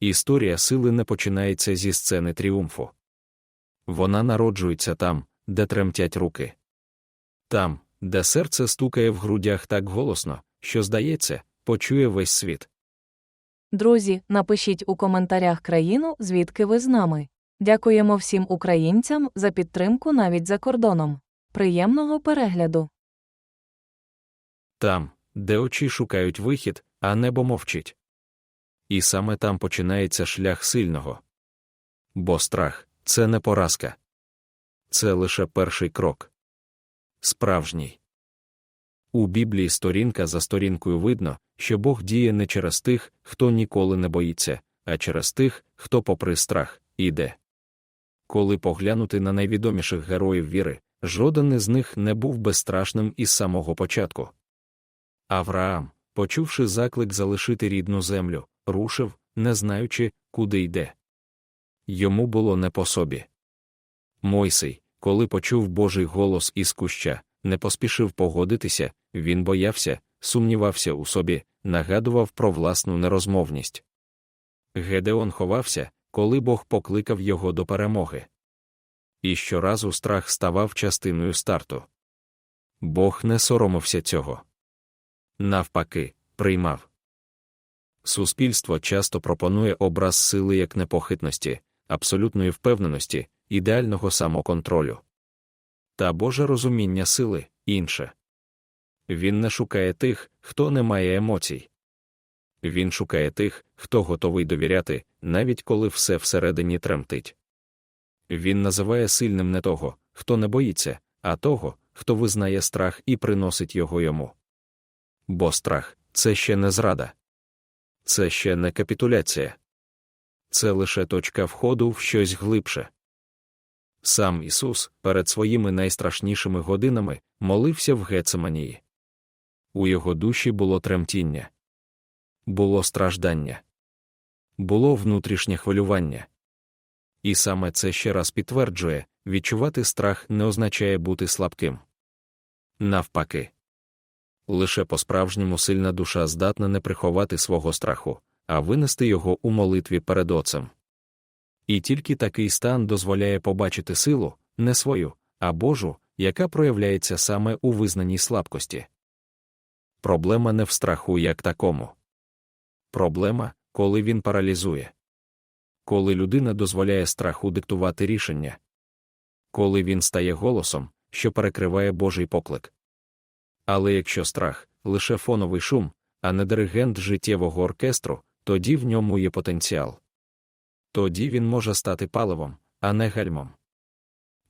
Історія сили не починається зі сцени тріумфу. Вона народжується там, де тремтять руки. Там, де серце стукає в грудях так голосно, що, здається, почує весь світ. Друзі, напишіть у коментарях країну, звідки ви з нами. Дякуємо всім українцям за підтримку навіть за кордоном. Приємного перегляду! Там, де очі шукають вихід, а небо мовчить. І саме там починається шлях сильного. Бо страх це не поразка. Це лише перший крок. Справжній. У Біблії сторінка за сторінкою видно, що Бог діє не через тих, хто ніколи не боїться, а через тих, хто, попри страх, іде. Коли поглянути на найвідоміших героїв віри, жоден із них не був безстрашним із самого початку. Авраам, почувши заклик залишити рідну землю, рушив, не знаючи, куди йде. Йому було не по собі. Мойсей, коли почув Божий голос із куща, не поспішив погодитися, він боявся, сумнівався у собі, нагадував про власну нерозмовність. Гедеон ховався, коли Бог покликав його до перемоги. І щоразу страх ставав частиною старту. Бог не соромився цього. Навпаки, приймав. Суспільство часто пропонує образ сили як непохитності, абсолютної впевненості, ідеального самоконтролю. Та Боже розуміння сили інше. Він не шукає тих, хто не має емоцій. Він шукає тих, хто готовий довіряти, навіть коли все всередині тремтить. Він називає сильним не того, хто не боїться, а того, хто визнає страх і приносить його йому. Бо страх це ще не зрада, це ще не капітуляція, це лише точка входу в щось глибше. Сам Ісус перед своїми найстрашнішими годинами молився в Гецеманії. У його душі було тремтіння, було страждання, було внутрішнє хвилювання. І саме це ще раз підтверджує, відчувати страх не означає бути слабким. Навпаки, лише по-справжньому сильна душа здатна не приховати свого страху, а винести його у молитві перед Отцем. І тільки такий стан дозволяє побачити силу, не свою, а Божу, яка проявляється саме у визнаній слабкості. Проблема не в страху як такому. Проблема, коли він паралізує. Коли людина дозволяє страху диктувати рішення. Коли він стає голосом, що перекриває Божий поклик. Але якщо страх лише фоновий шум, а не диригент життєвого оркестру, тоді в ньому є потенціал. Тоді він може стати паливом, а не гальмом.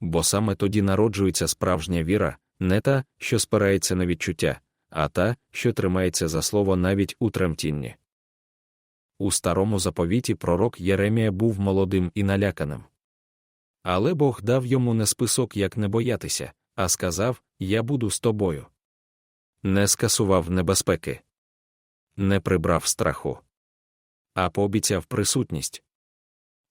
Бо саме тоді народжується справжня віра, не та, що спирається на відчуття, а та, що тримається за слово навіть у тремтінні. У старому заповіті пророк Єремія був молодим і наляканим. Але Бог дав йому не список, як не боятися, а сказав Я буду з тобою. Не скасував небезпеки, не прибрав страху, а пообіцяв присутність.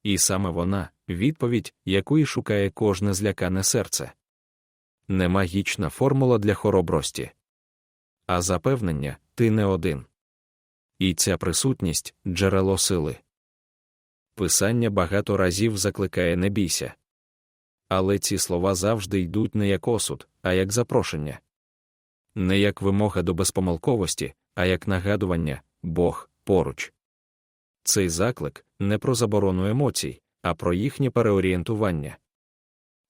І саме вона відповідь, якої шукає кожне злякане серце. Не магічна формула для хоробрості, а запевнення ти не один. І ця присутність джерело сили. Писання багато разів закликає не бійся. Але ці слова завжди йдуть не як осуд, а як запрошення. Не як вимога до безпомилковості, а як нагадування Бог поруч. Цей заклик не про заборону емоцій, а про їхнє переорієнтування.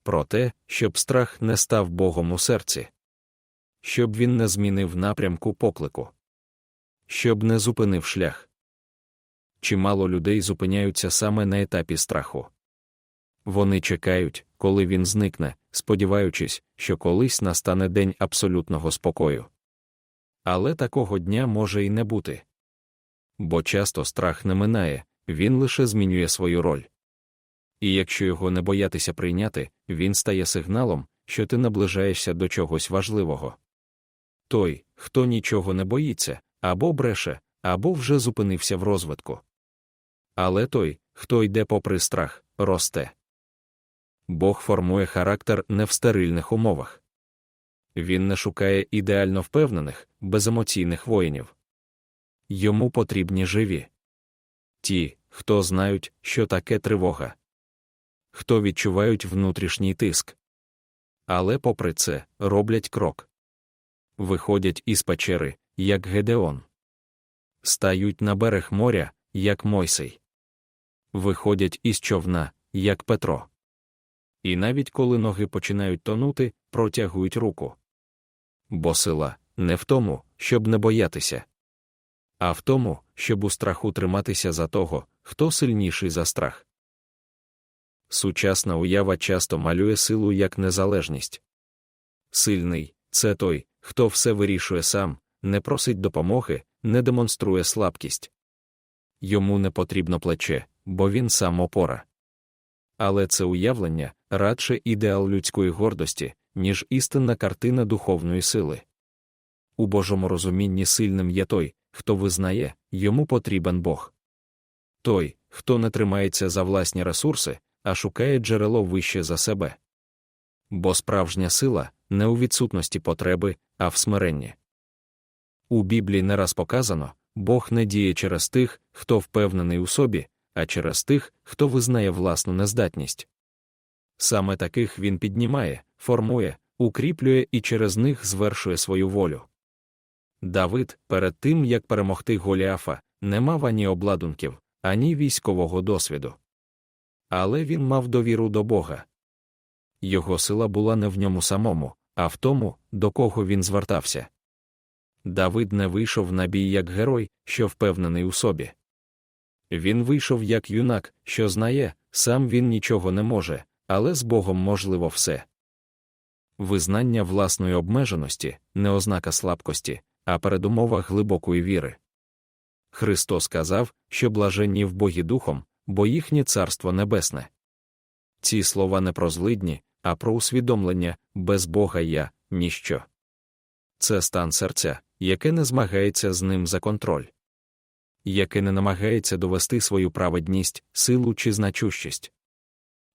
Про те, щоб страх не став Богом у серці, щоб він не змінив напрямку поклику, щоб не зупинив шлях. Чимало людей зупиняються саме на етапі страху. Вони чекають, коли він зникне, сподіваючись, що колись настане день абсолютного спокою. Але такого дня може і не бути. Бо часто страх не минає, він лише змінює свою роль. І якщо його не боятися прийняти, він стає сигналом, що ти наближаєшся до чогось важливого. Той, хто нічого не боїться, або бреше, або вже зупинився в розвитку. Але той, хто йде попри страх, росте. Бог формує характер не в стерильних умовах. Він не шукає ідеально впевнених, беземоційних воїнів. Йому потрібні живі. Ті, хто знають, що таке тривога, хто відчувають внутрішній тиск. Але, попри це, роблять крок. Виходять із печери, як Гедеон. Стають на берег моря, як Мойсей. Виходять із човна, як Петро. І навіть коли ноги починають тонути, протягують руку. Бо сила не в тому, щоб не боятися, а в тому, щоб у страху триматися за того, хто сильніший за страх. Сучасна уява часто малює силу як незалежність. Сильний це той, хто все вирішує сам, не просить допомоги, не демонструє слабкість. Йому не потрібно плече, бо він сам опора. Але це уявлення радше ідеал людської гордості, ніж істинна картина духовної сили. У Божому розумінні сильним є той, хто визнає, йому потрібен Бог. Той, хто не тримається за власні ресурси, а шукає джерело вище за себе. Бо справжня сила не у відсутності потреби, а в смиренні. У Біблії не раз показано Бог не діє через тих, хто впевнений у собі, а через тих, хто визнає власну нездатність. Саме таких він піднімає, формує, укріплює і через них звершує свою волю. Давид, перед тим як перемогти Голіафа, не мав ані обладунків, ані військового досвіду. Але він мав довіру до Бога. Його сила була не в ньому самому, а в тому, до кого він звертався. Давид не вийшов на бій як герой, що впевнений у собі. Він вийшов як юнак, що знає, сам він нічого не може, але з Богом можливо все. Визнання власної обмеженості не ознака слабкості, а передумова глибокої віри. Христос сказав, що блаженні в Богі духом, бо їхнє царство небесне. Ці слова не про злидні, а про усвідомлення без Бога я ніщо. Це стан серця, яке не змагається з ним за контроль, яке не намагається довести свою праведність, силу чи значущість.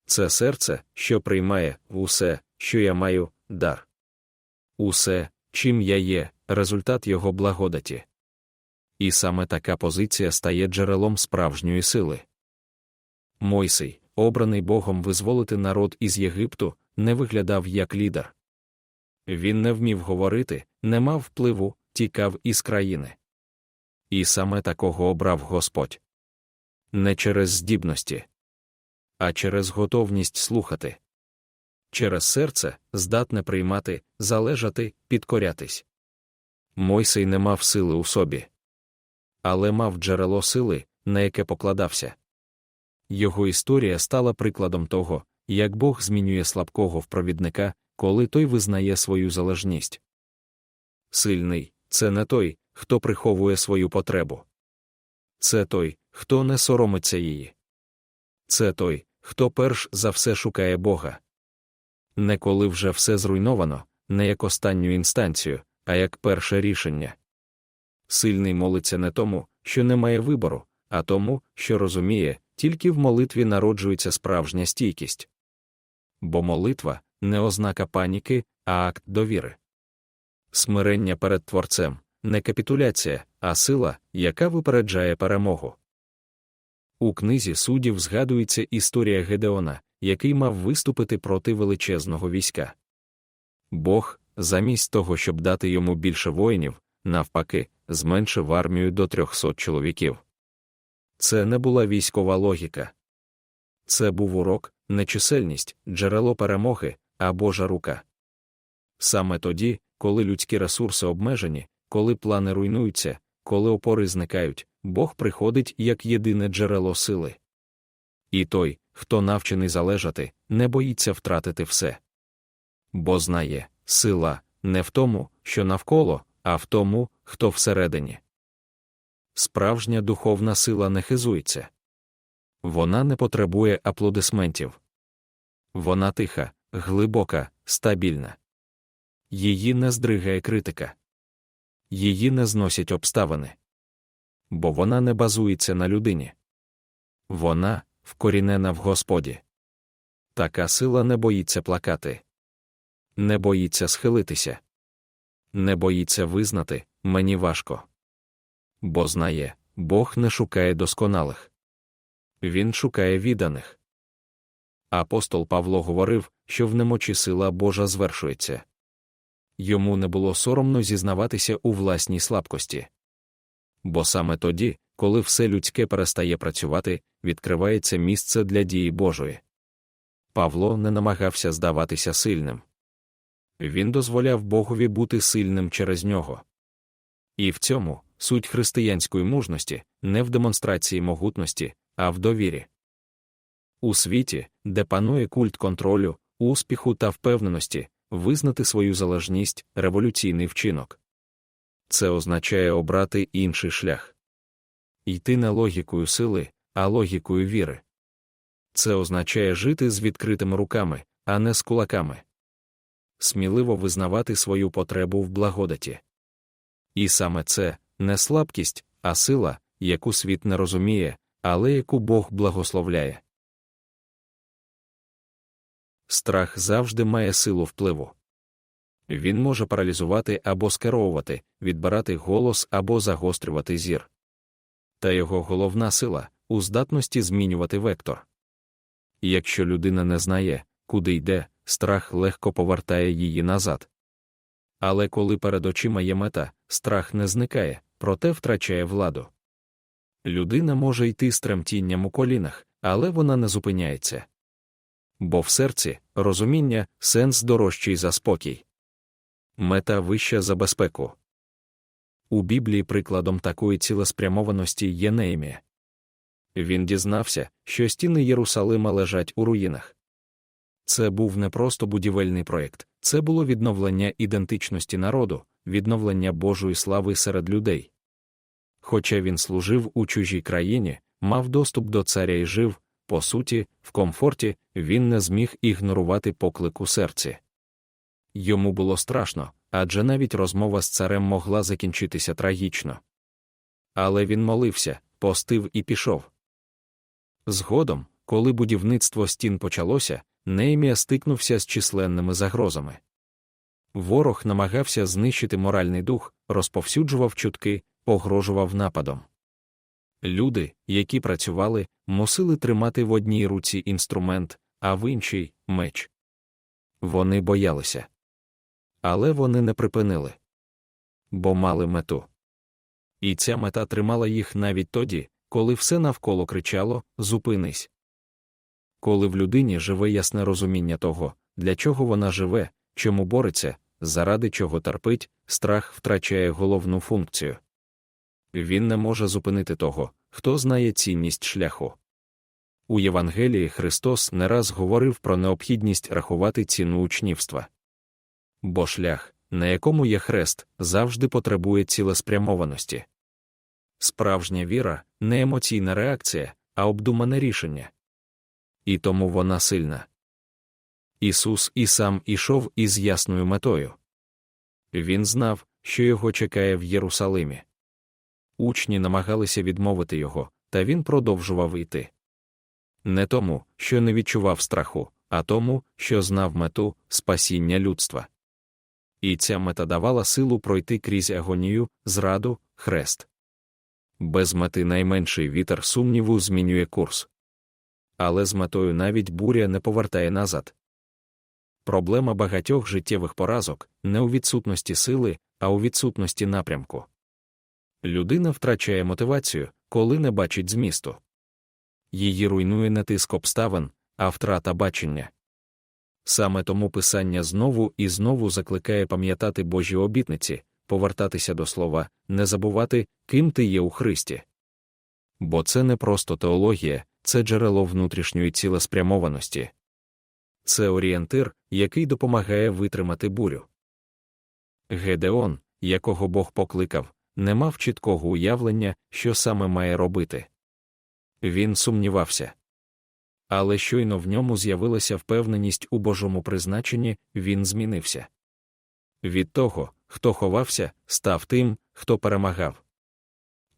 Це серце, що приймає усе, що я маю, дар. Усе, чим я є, результат його благодаті. І саме така позиція стає джерелом справжньої сили. Мойсей, обраний Богом визволити народ із Єгипту, не виглядав як лідер. Він не вмів говорити, не мав впливу, тікав із країни. І саме такого обрав Господь. Не через здібності, а через готовність слухати. Через серце здатне приймати, залежати, підкорятись. Мойсей не мав сили у собі, але мав джерело сили, на яке покладався. Його історія стала прикладом того, як Бог змінює слабкого в провідника, коли той визнає свою залежність. Сильний це не той, хто приховує свою потребу. Це той, хто не соромиться її. Це той, хто перш за все шукає Бога. Не коли вже все зруйновано, не як останню інстанцію, а як перше рішення. Сильний молиться не тому, що не має вибору, а тому, що розуміє, тільки в молитві народжується справжня стійкість. Бо молитва не ознака паніки, а акт довіри. Смирення перед Творцем не капітуляція, а сила, яка випереджає перемогу. У книзі суддів згадується історія Гедеона, який мав виступити проти величезного війська. Бог, замість того, щоб дати йому більше воїнів, навпаки, зменшив армію до 300 чоловіків. Це не була військова логіка. Це був урок, не чисельність, джерело перемоги, а Божа рука. Саме тоді, коли людські ресурси обмежені, коли плани руйнуються, коли опори зникають, Бог приходить як єдине джерело сили. І той, хто навчений залежати, не боїться втратити все. Бо знає, сила не в тому, що навколо, а в тому, хто всередині. Справжня духовна сила не хизується. Вона не потребує аплодисментів. Вона тиха, глибока, стабільна. Її не здригає критика. Її не зносять обставини. Бо вона не базується на людині. Вона вкорінена в Господі. Така сила не боїться плакати, не боїться схилитися, не боїться визнати мені важко. Бо знає, Бог не шукає досконалих. він шукає відданих. Апостол Павло говорив, що в немочі сила Божа звершується. Йому не було соромно зізнаватися у власній слабкості. Бо саме тоді, коли все людське перестає працювати, відкривається місце для дії Божої. Павло не намагався здаватися сильним. Він дозволяв Богові бути сильним через нього. І в цьому суть християнської мужності не в демонстрації могутності, а в довірі. У світі, де панує культ контролю, успіху та впевненості, визнати свою залежність революційний вчинок. Це означає обрати інший шлях. Йти не логікою сили, а логікою віри. Це означає жити з відкритими руками, а не з кулаками. Сміливо визнавати свою потребу в благодаті. І саме це не слабкість, а сила, яку світ не розуміє, але яку Бог благословляє. Страх завжди має силу впливу. Він може паралізувати або скеровувати, відбирати голос або загострювати зір. Та його головна сила у здатності змінювати вектор. Якщо людина не знає, куди йде, страх легко повертає її назад. Але коли перед очима є мета, страх не зникає, проте втрачає владу. Людина може йти з тремтінням у колінах, але вона не зупиняється. Бо в серці розуміння сенс дорожчий за спокій. Мета вища за безпеку. У Біблії прикладом такої цілеспрямованості є Неємія. Він дізнався, що стіни Єрусалима лежать у руїнах. Це був не просто будівельний проєкт, це було відновлення ідентичності народу, відновлення Божої слави серед людей. Хоча він служив у чужій країні, мав доступ до царя і жив, по суті, в комфорті, він не зміг ігнорувати поклик у серці. Йому було страшно, адже навіть розмова з царем могла закінчитися трагічно. Але він молився, постив і пішов. Згодом, коли будівництво стін почалося, Неймія стикнувся з численними загрозами. Ворог намагався знищити моральний дух, розповсюджував чутки, погрожував нападом. Люди, які працювали, мусили тримати в одній руці інструмент, а в іншій меч. Вони боялися. Але вони не припинили. Бо мали мету. І ця мета тримала їх навіть тоді, коли все навколо кричало Зупинись. Коли в людині живе ясне розуміння того, для чого вона живе, чому бореться, заради чого терпить, страх втрачає головну функцію. Він не може зупинити того, хто знає цінність шляху. У Євангелії Христос не раз говорив про необхідність рахувати ціну учнівства. Бо шлях, на якому є хрест, завжди потребує цілеспрямованості. Справжня віра не емоційна реакція, а обдумане рішення. І тому вона сильна. Ісус і сам ішов із ясною метою. Він знав, що його чекає в Єрусалимі. Учні намагалися відмовити його, та він продовжував йти. Не тому, що не відчував страху, а тому, що знав мету спасіння людства. І ця мета давала силу пройти крізь агонію, зраду, хрест. Без мети найменший вітер сумніву змінює курс. Але з метою навіть буря не повертає назад. Проблема багатьох життєвих поразок не у відсутності сили, а у відсутності напрямку. Людина втрачає мотивацію, коли не бачить змісту. Її руйнує не тиск обставин, а втрата бачення. Саме тому писання знову і знову закликає пам'ятати Божі обітниці, повертатися до слова, не забувати, ким ти є у Христі. Бо це не просто теологія, це джерело внутрішньої цілеспрямованості. Це орієнтир, який допомагає витримати бурю. Гедеон, якого Бог покликав, не мав чіткого уявлення, що саме має робити. Він сумнівався. Але щойно в ньому з'явилася впевненість у Божому призначенні, він змінився. Від того, хто ховався, став тим, хто перемагав.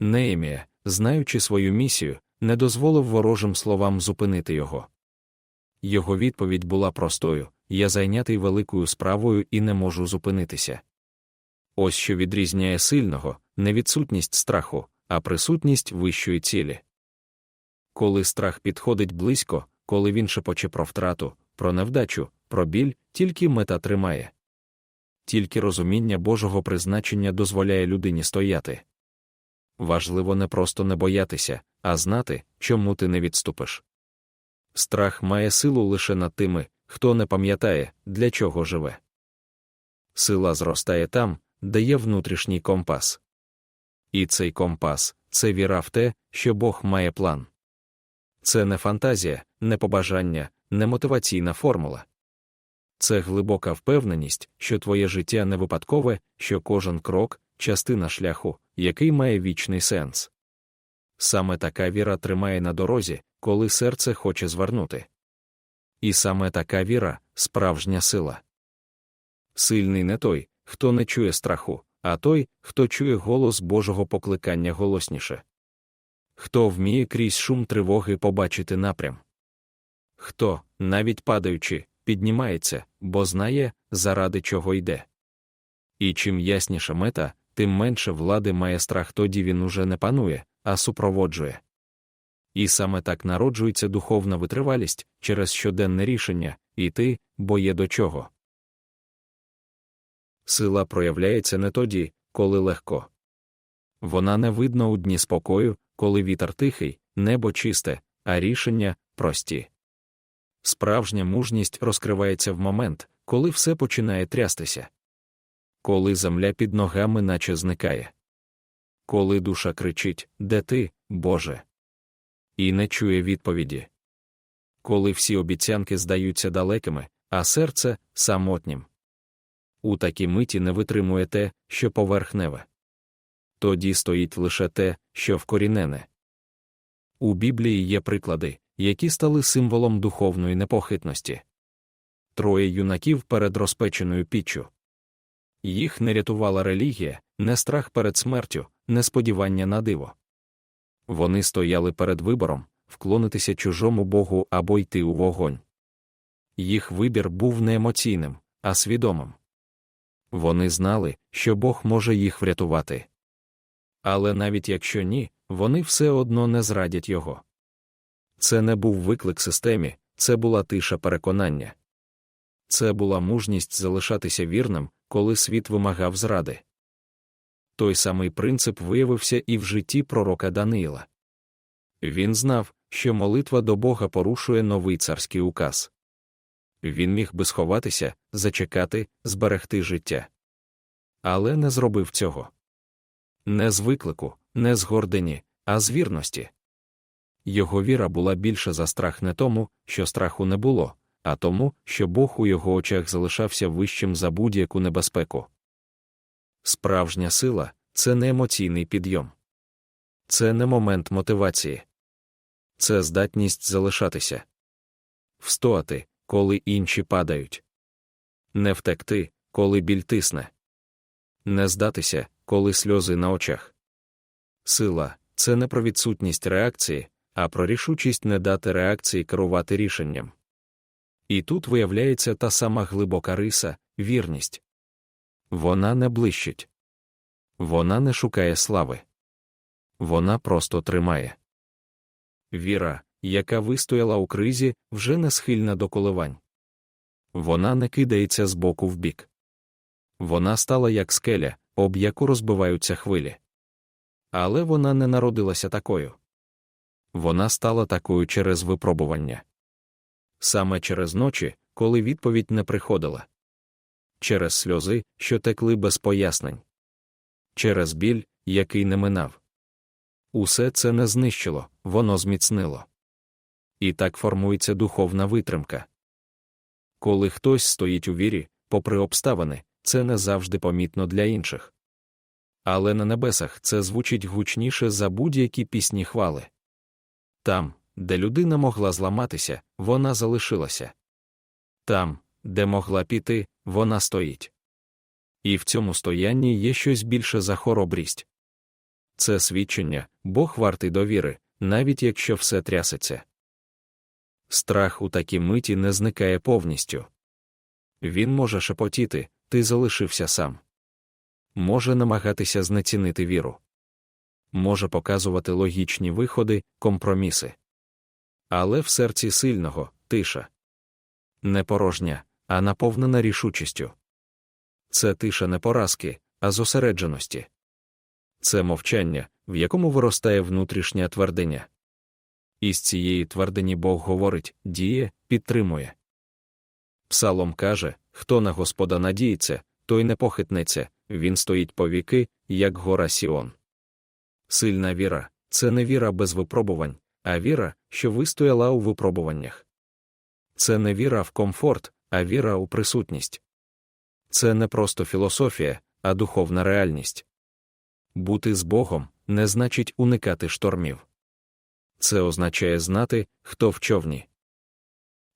Неємія, знаючи свою місію, не дозволив ворожим словам зупинити його. Його відповідь була простою я зайнятий великою справою і не можу зупинитися. Ось що відрізняє сильного, не відсутність страху, а присутність вищої цілі. Коли страх підходить близько, коли він шепоче про втрату, про невдачу, про біль, тільки мета тримає. Тільки розуміння Божого призначення дозволяє людині стояти. Важливо не просто не боятися, а знати, чому ти не відступиш. Страх має силу лише над тими, хто не пам'ятає, для чого живе. Сила зростає там, де є внутрішній компас. І цей компас це віра в те, що Бог має план. Це не фантазія, не побажання, не мотиваційна формула. Це глибока впевненість, що твоє життя не випадкове, що кожен крок частина шляху, який має вічний сенс. Саме така віра тримає на дорозі, коли серце хоче звернути. І саме така віра справжня сила. Сильний не той, хто не чує страху, а той, хто чує голос Божого покликання голосніше. Хто вміє крізь шум тривоги побачити напрям. Хто, навіть падаючи, піднімається, бо знає, заради чого йде. І чим ясніша мета, тим менше влади має страх, тоді він уже не панує, а супроводжує. І саме так народжується духовна витривалість через щоденне рішення іти, бо є до чого. Сила проявляється не тоді, коли легко. Вона не видно у дні спокою, коли вітер тихий, небо чисте, а рішення прості. Справжня мужність розкривається в момент, коли все починає трястися, коли земля під ногами наче зникає, коли душа кричить Де ти, Боже? І не чує відповіді. Коли всі обіцянки здаються далекими, а серце самотнім. У такій миті не витримує те, що поверхневе. Тоді стоїть лише те, що вкорінене. У Біблії є приклади, які стали символом духовної непохитності. Троє юнаків перед розпеченою піччю. Їх не рятувала релігія, не страх перед смертю, не сподівання на диво. Вони стояли перед вибором вклонитися чужому Богу або йти у вогонь. Їх вибір був не емоційним, а свідомим. Вони знали, що Бог може їх врятувати. Але навіть якщо ні, вони все одно не зрадять його. Це не був виклик системі, це була тиша переконання. Це була мужність залишатися вірним, коли світ вимагав зради. Той самий принцип виявився і в житті пророка Даниїла. Він знав, що молитва до Бога порушує новий царський указ. Він міг би сховатися, зачекати, зберегти життя. Але не зробив цього. Не з виклику, не з гордині, а з вірності. Його віра була більше за страх не тому, що страху не було, а тому, що Бог у його очах залишався вищим за будь-яку небезпеку. Справжня сила це не емоційний підйом. Це не момент мотивації. Це здатність залишатися. Встояти, коли інші падають. Не втекти, коли біль тисне. Не здатися, коли сльози на очах. Сила це не про відсутність реакції, а про рішучість не дати реакції керувати рішенням. І тут виявляється та сама глибока риса вірність. Вона не блищить. Вона не шукає слави. Вона просто тримає. Віра, яка вистояла у кризі, вже не схильна до коливань. Вона не кидається з боку в бік. Вона стала як скеля, об яку розбиваються хвилі. Але вона не народилася такою. Вона стала такою через випробування. Саме через ночі, коли відповідь не приходила. Через сльози, що текли без пояснень. Через біль, який не минав. Усе це не знищило, воно зміцнило. І так формується духовна витримка. Коли хтось стоїть у вірі, попри обставини, це не завжди помітно для інших. Але на небесах це звучить гучніше за будь-які пісні хвали. Там, де людина могла зламатися, вона залишилася. Там, де могла піти, вона стоїть. І в цьому стоянні є щось більше за хоробрість. Це свідчення, Бог вартий довіри, навіть якщо все трясеться. Страх у такій миті не зникає повністю. Він може шепотіти, ти залишився сам. Може намагатися знецінити віру. Може показувати логічні виходи, компроміси. але в серці сильного тиша. Не порожня, а наповнена рішучістю. Це тиша не поразки, а зосередженості. Це мовчання, в якому виростає внутрішня твердиня. Із цієї твердині Бог говорить, діє, підтримує. Псалом каже хто на Господа надіється, той не похитнеться, він стоїть повіки, як гора Сіон. Сильна віра це не віра без випробувань, а віра, що вистояла у випробуваннях. Це не віра в комфорт, а віра у присутність. Це не просто філософія, а духовна реальність. Бути з Богом не значить уникати штормів. Це означає знати, хто в човні.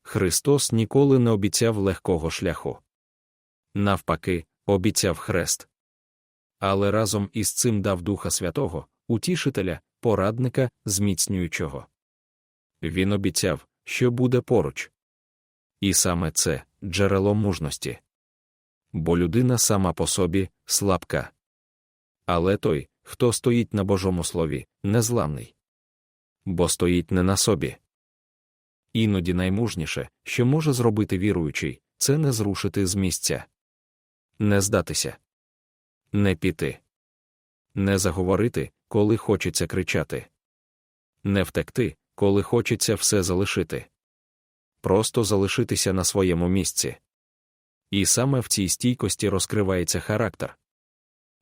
Христос ніколи не обіцяв легкого шляху. Навпаки, обіцяв хрест. Але разом із цим дав Духа Святого, утішителя, порадника, зміцнюючого. Він обіцяв, що буде поруч. І саме це джерело мужності. Бо людина сама по собі слабка. Але той, хто стоїть на Божому слові, незламний. Бо стоїть не на собі. Іноді наймужніше, що може зробити віруючий, це не зрушити з місця, не здатися, не піти, не заговорити, коли хочеться кричати, не втекти, коли хочеться все залишити, просто залишитися на своєму місці. І саме в цій стійкості розкривається характер.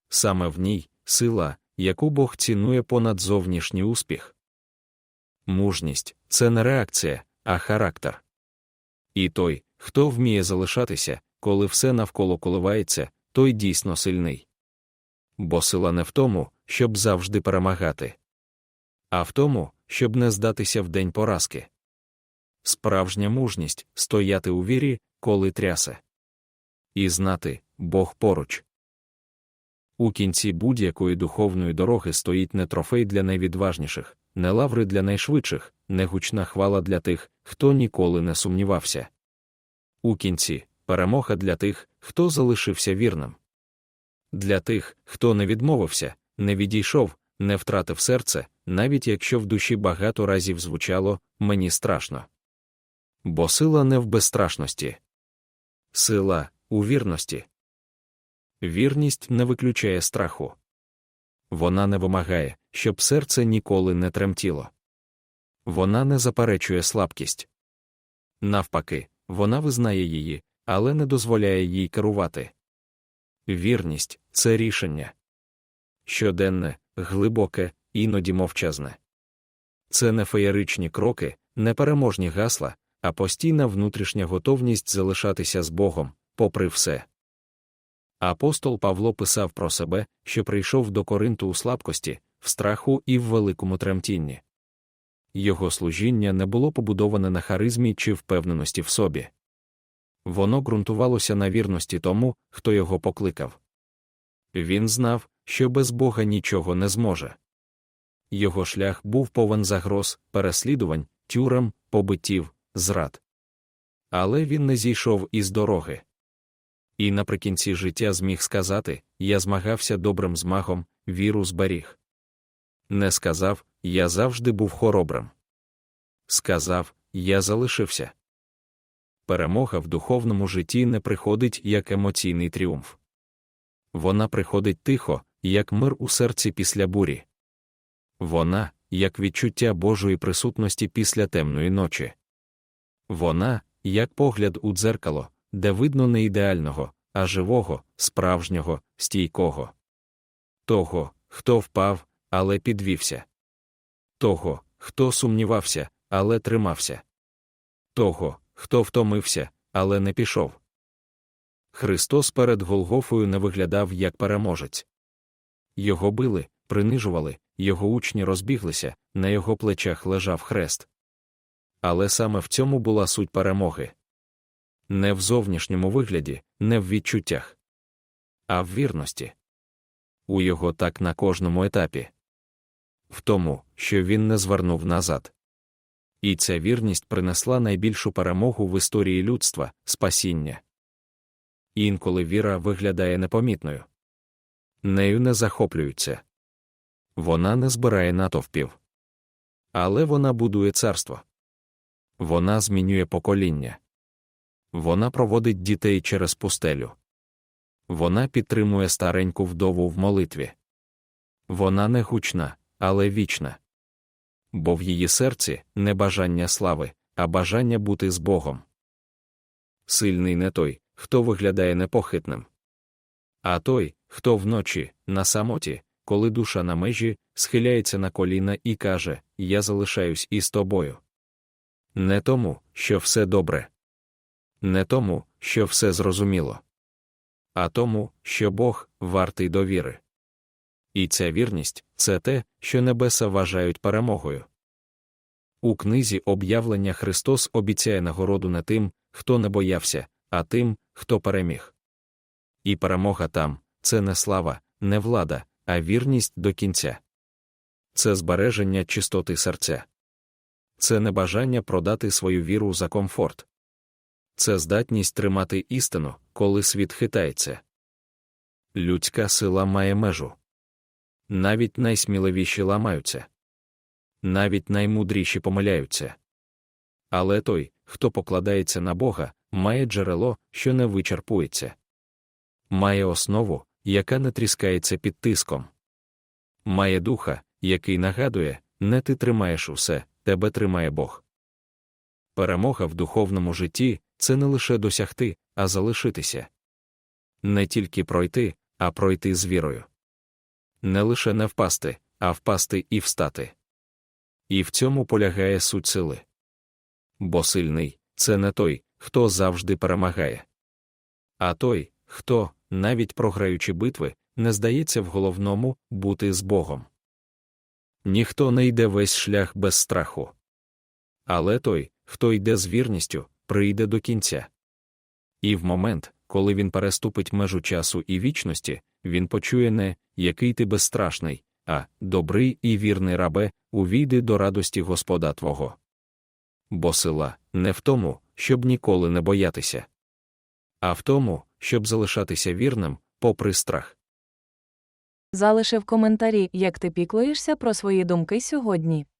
Саме в ній сила, яку Бог цінує понад зовнішній успіх. Мужність це не реакція, а характер. І той, хто вміє залишатися, коли все навколо коливається, той дійсно сильний. Бо сила не в тому, щоб завжди перемагати, а в тому, щоб не здатися в день поразки. Справжня мужність стояти у вірі, коли трясе. І знати Бог поруч. У кінці будь-якої духовної дороги стоїть не трофей для найвідважніших, не лаври для найшвидших, не гучна хвала для тих, хто ніколи не сумнівався. У кінці перемога для тих, хто залишився вірним. Для тих, хто не відмовився, не відійшов, не втратив серце, навіть якщо в душі багато разів звучало мені страшно. Бо сила не в безстрашності. Сила у вірності. Вірність не виключає страху. Вона не вимагає, щоб серце ніколи не тремтіло. Вона не заперечує слабкість. Навпаки, вона визнає її, але не дозволяє їй керувати. Вірність це рішення. Щоденне, глибоке, іноді мовчазне. Це не феєричні кроки, не переможні гасла, а постійна внутрішня готовність залишатися з Богом, попри все. Апостол Павло писав про себе, що прийшов до Коринту у слабкості, в страху і в великому тремтінні. Його служіння не було побудоване на харизмі чи впевненості в собі. Воно ґрунтувалося на вірності тому, хто його покликав. Він знав, що без Бога нічого не зможе. Його шлях був повен загроз, переслідувань, тюрем, побиттів, зрад. Але він не зійшов із дороги. І наприкінці життя зміг сказати Я змагався добрим змагом, віру зберіг. Не сказав Я завжди був хоробрим. Сказав Я залишився. Перемога в духовному житті не приходить як емоційний тріумф. Вона приходить тихо, як мир у серці після бурі. Вона, як відчуття Божої присутності після темної ночі. Вона, як погляд у дзеркало, де видно не ідеального, а живого, справжнього, стійкого. Того, хто впав, але підвівся. Того, хто сумнівався, але тримався. Того, хто втомився, але не пішов. Христос перед Голгофою не виглядав як переможець. Його били, принижували, його учні розбіглися, на його плечах лежав хрест. Але саме в цьому була суть перемоги не в зовнішньому вигляді, не в відчуттях, а в вірності. У його так на кожному етапі. В тому, що він не звернув назад. І ця вірність принесла найбільшу перемогу в історії людства спасіння. Інколи віра виглядає непомітною. Нею не захоплюються. Вона не збирає натовпів. Але вона будує царство. Вона змінює покоління. Вона проводить дітей через пустелю. Вона підтримує стареньку вдову в молитві. Вона не гучна, але вічна. Бо в її серці не бажання слави, а бажання бути з Богом. Сильний не той, хто виглядає непохитним, а той, хто вночі, на самоті, коли душа на межі, схиляється на коліна і каже: Я залишаюсь із тобою. Не тому, що все добре, не тому, що все зрозуміло, а тому, що Бог вартий довіри. І ця вірність це те, що небеса вважають перемогою. У книзі об'явлення Христос обіцяє нагороду не тим, хто не боявся, а тим, хто переміг. І перемога там це не слава, не влада, а вірність до кінця. Це збереження чистоти серця. Це не бажання продати свою віру за комфорт. Це здатність тримати істину, коли світ хитається. Людська сила має межу. Навіть найсміливіші ламаються. Навіть наймудріші помиляються. Але той, хто покладається на Бога, має джерело, що не вичерпується. Має основу, яка не тріскається під тиском. Має духа, який нагадує, не ти тримаєш усе, тебе тримає Бог. Перемога в духовному житті це не лише досягти, а залишитися. Не тільки пройти, а пройти з вірою. Не лише не впасти, а впасти і встати. І в цьому полягає суть сили. Бо сильний це не той, хто завжди перемагає, а той, хто, навіть програючи битви, не здається в головному бути з Богом. Ніхто не йде весь шлях без страху. Але той, хто йде з вірністю, прийде до кінця. І в момент, коли він переступить межу часу і вічності, він почує не який ти безстрашний, а добрий і вірний рабе, увійди до радості Господа Твого. Бо сила не в тому, щоб ніколи не боятися, а в тому, щоб залишатися вірним, попри страх. Залиши в коментарі, як ти піклуєшся про свої думки сьогодні.